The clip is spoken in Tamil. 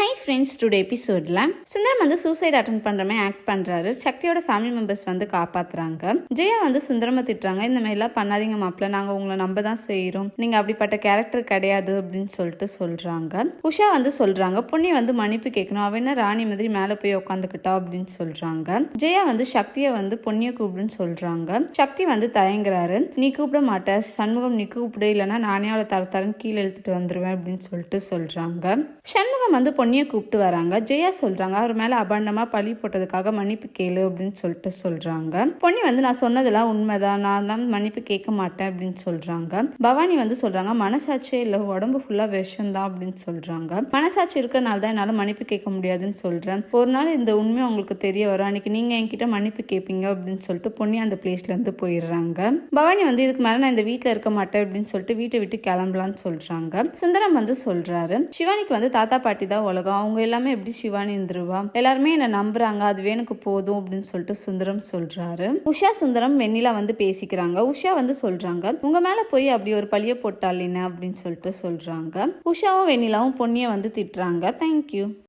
ஹை ஃப்ரெண்ட்ஸ் டுடே எபிசோடில் சுந்தரம் வந்து சூசைட் அட்டன் பண்ணுற மாதிரி ஆக்ட் பண்ணுறாரு சக்தியோட ஃபேமிலி மெம்பர்ஸ் வந்து காப்பாத்துறாங்க. ஜெயா வந்து சுந்தரமாக திட்டுறாங்க. இந்த மாதிரிலாம் பண்ணாதீங்க மாப்பிள்ள நாங்கள் உங்களை நம்ப தான் செய்கிறோம் நீங்கள் அப்படிப்பட்ட கேரக்டர் கிடையாது அப்படின்னு சொல்லிட்டு சொல்கிறாங்க உஷா வந்து சொல்கிறாங்க பொண்ணி வந்து மன்னிப்பு கேட்கணும் அவ என்ன ராணி மாதிரி மேலே போய் உட்காந்துக்கிட்டா அப்படின்னு சொல்கிறாங்க ஜெயா வந்து சக்தியை வந்து பொன்னியை கூப்பிடுன்னு சொல்கிறாங்க சக்தி வந்து தயங்குறாரு. நீ கூப்பிட மாட்ட சண்முகம் நீ கூப்பிடு இல்லைன்னா நானே அவளை தர தரன்னு கீழே இழுத்துட்டு வந்துடுவேன் அப்படின்னு சொல்லிட்டு சொல்கிறாங்க சண்முகம் வந்து பொண்ணு பொன்னியை கூப்பிட்டு வராங்க. ஜெயா சொல்றாங்க அவர் மேல அபாண்டமா பழி போட்டதுக்காக மன்னிப்பு கேளு அப்படின்னு சொல்லிட்டு சொல்றாங்க. பொன்னி வந்து நான் சொன்னதெல்லாம் உண்மைதான். நான் தான் மன்னிப்பு கேட்க மாட்டேன் அப்படின்னு சொல்றாங்க. பவானி வந்து சொல்றாங்க மனசாட்சியே இல்லை. உடம்பு ஃபுல்லா விஷம் தான் அப்படின்னு சொல்றாங்க. மனசாட்சி இருக்கிறனால தான் என்னால மன்னிப்பு கேட்க முடியாதுன்னு சொல்றேன். ஒரு நாள் இந்த உண்மை உங்களுக்கு தெரிய வரும். அன்னைக்கு நீங்க என்கிட்ட மன்னிப்பு கேட்பீங்க அப்படின்னு சொல்லிட்டு பொன்னி அந்த பிளேஸ்ல இருந்து போயிடுறாங்க. பவானி வந்து இதுக்கு மேல நான் இந்த வீட்டில் இருக்க மாட்டேன் அப்படின்னு சொல்லிட்டு வீட்டை விட்டு கிளம்பலான்னு சொல்றாங்க. சுந்தரம் வந்து சொல்றாரு சிவானிக்கு வந்து தாத்தா பாட்டி தான் உலகம். அவங்க எல்லாமே எப்படி சிவானி இருந்துருவா எல்லாருமே என்ன நம்புறாங்க. அதுவே எனக்கு போதும் அப்படின்னு சொல்லிட்டு சுந்தரம் சொல்றாரு. உஷா சுந்தரம் வெண்ணிலா வந்து பேசிக்கிறாங்க. உஷா வந்து சொல்றாங்க உங்க மேல போய் அப்படி ஒரு பழிய போட்டாள் என்ன? அப்படின்னு சொல்லிட்டு சொல்றாங்க. உஷாவும் வெண்ணிலாவும் பொன்னியை வந்து திட்டுறாங்க. தேங்க்யூ